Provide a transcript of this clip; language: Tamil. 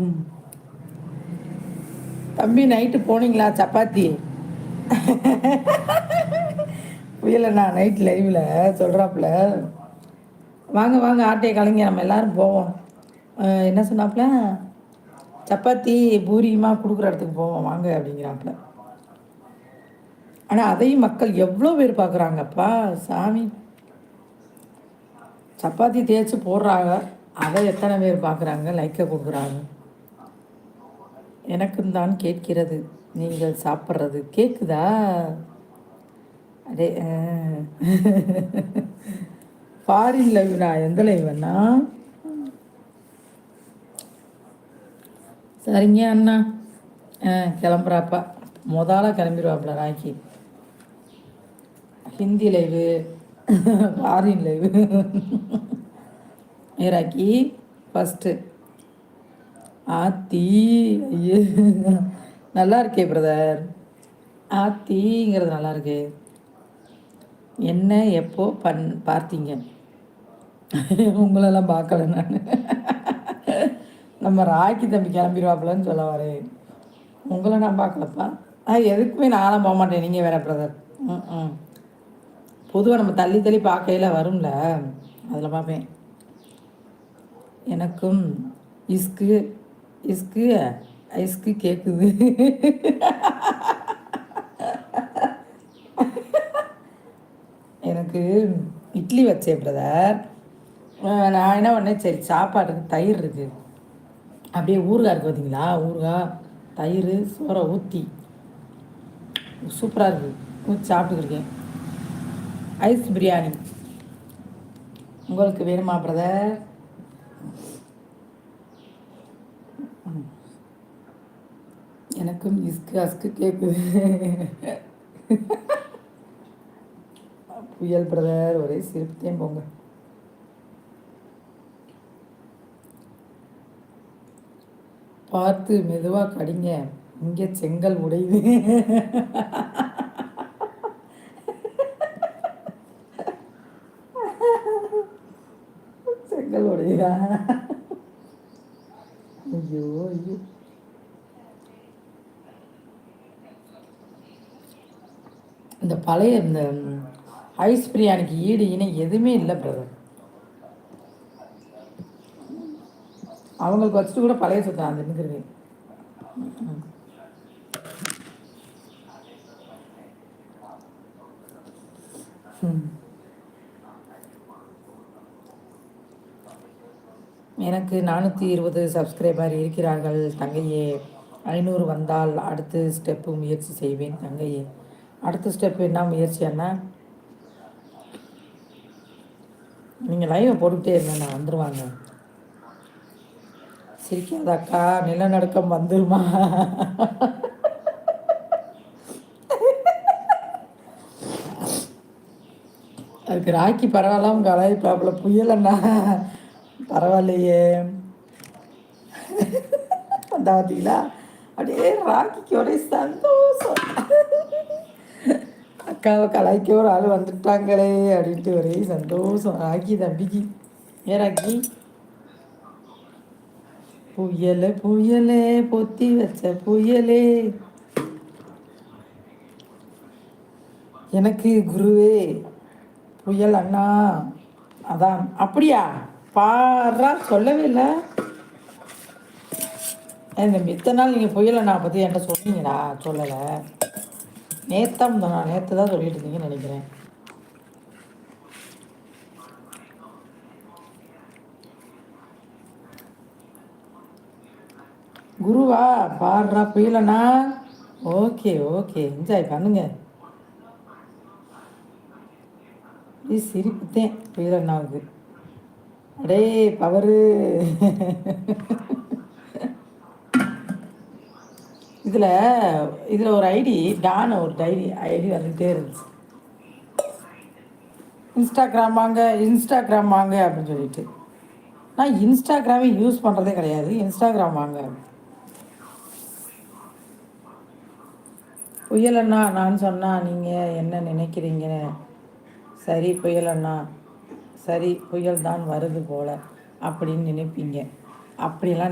ம் தம்பி நைட்டு போனீங்களா? சப்பாத்தி. புரியலண்ணா நைட் லைவில் சொல்கிறாப்புல வாங்க வாங்க ஆட்டையை கலைங்க நம்ம எல்லாரும் போவோம். என்ன சொன்னாப்புல? சப்பாத்தி பூரியமாக கொடுக்குற இடத்துக்கு போவோம். வாங்க அப்படிங்கிறாப்புல. ஆனால் அதையும் மக்கள் எவ்வளோ பேர் பார்க்குறாங்கப்பா சாமி. சப்பாத்தி தேய்ச்சி போடுறாங்க. அதை எத்தனை பேர் பார்க்குறாங்க லைக்கை கொடுக்குறாங்க. எனக்கும் தான் கேட்கிறது. நீங்கள் சாப்பிட்றது. கேட்குதா அடே ஃபாரின் லைவ்னா எந்த லைவ்னா சரிங்க அண்ணா. ஆ கிளம்புறாப்பா. முதல்ல கிளம்பிடுவாப்புல Rocky Hindi live foreign live Rocky first ஆத்தி ஐயோ. நல்லா இருக்கே பிரதர் ஆத்திங்கிறது நல்லா இருக்கு. என்ன எப்போ பண் பார்த்தீங்க? உங்களெல்லாம் பார்க்கல நான். நம்ம ராக்கி தம்பி கிளம்பிடுவாப்பிலன்னு சொல்ல வரேன். உங்களை நான் பார்க்கலப்பா. ஆ எதுக்குமே நானும் போக மாட்டேன். நீங்கள் வேற பிரதர் ம் ம் பொதுவாக நம்ம தள்ளி தள்ளி பார்க்கையில் வரும்ல. அதில் பார்ப்பேன். எனக்கும் இஸ்கு இஸ்கு ஐஸ்க்கு கேட்குது எனக்கு இட்லி வச்சேன் பிரதர் நான் என்ன பண்ணேன்? சரி சாப்பாடு தயிர் இருக்குது அப்படியே ஊறுகாய் இருக்குது பார்த்தீங்களா ஊறுகாய் தயிர் சோறை ஊற்றி சூப்பராக இருக்குது ஊற்றி சாப்பிட்டுருக்கேன் ஐஸ் பிரியாணி. உங்களுக்கு வேணுமா பிரதர் எனக்கும் இஸ்கு அஸ்கு கேட்குது புயல் பிரதர் ஒரே சிரிப்புத்தையும் போங்க. பார்த்து மெதுவாக கடிங்க. இங்கே செங்கல் உடையுது. செங்கல் உடையுதா? ஐயோ ஐயோ. இந்த பழைய இந்த ஐஸ் பிரியாணிக்கு ஈடு இணை எதுவுமே இல்லை பிரதர் அவங்களுக்கு வச்சுட்டு கூட பழைய சுத்தம் அந்த நிற்கிறது எனக்கு நானூற்றி இருபது சப்ஸ்கிரைபர் இருக்கிறார்கள். தங்கையே ஐநூறு வந்தால் அடுத்து ஸ்டெப்பு முயற்சி செய்வேன் தங்கையே. அடுத்த ஸ்டெப் என்ன? முயற்சி என்ன? நீங்கள் லைவை போட்டுக்கிட்டே இருங்க நான் வந்துடுவாங்க சிரிக்காதக்கா நிலநடுக்கம் வந்துருமா? அதுக்கு ராக்கி பரவாயில்ல உங்கள் அலாய்ப்பாப்புல புயலண்ணா. பரவாயில்லையே. பார்த்தீங்களா அப்படியே ராக்கிக்கு ஒரே சந்தோஷம். அக்காவை கலாய்க்க ஒரு ஆள் வந்துட்டாங்களே அப்படின்ட்டு ஒரே சந்தோஷம். ஆக்கி தம்பிக்கு. ஏறாக்கி புயலே புயலே பொத்தி வச்ச புயலே. எனக்கு குருவே புயல் அண்ணா. அதான். அப்படியா? பாரா சொல்லவே இல்லை. இந்த மித்த நாள் நீங்கள் புயல் அண்ணா பற்றி என்கிட்ட சொன்னீங்களா சொல்லலை. நேத்தம் தான் நேற்று தான் சொல்லிட்டு இருந்தீங்கன்னு நினைக்கிறேன். குருவா பாடுறா புயலண்ணா ஓகே ஓகே என்ஜாய் பண்ணுங்க. சிரிப்புத்தேன் புயலண்ணாவுக்கு அடே பவரு. இதில் இதில் ஒரு ஐடி டான ஒரு டைரி ஐடி வந்துகிட்டே இருந்துச்சு. இன்ஸ்டாகிராம் வாங்க இன்ஸ்டாகிராம் வாங்க அப்படின்னு சொல்லிட்டு. நான் இன்ஸ்டாகிராமே யூஸ் பண்ணுறதே கிடையாது இன்ஸ்டாகிராம் வாங்க. புயலண்ணா நான் சொன்னால் நீங்கள் என்ன நினைக்கிறீங்க? சரி புயலண்ணா. சரி புயல் தான் வருது போல் அப்படின்னு நினைப்பீங்க. அப்படிலாம்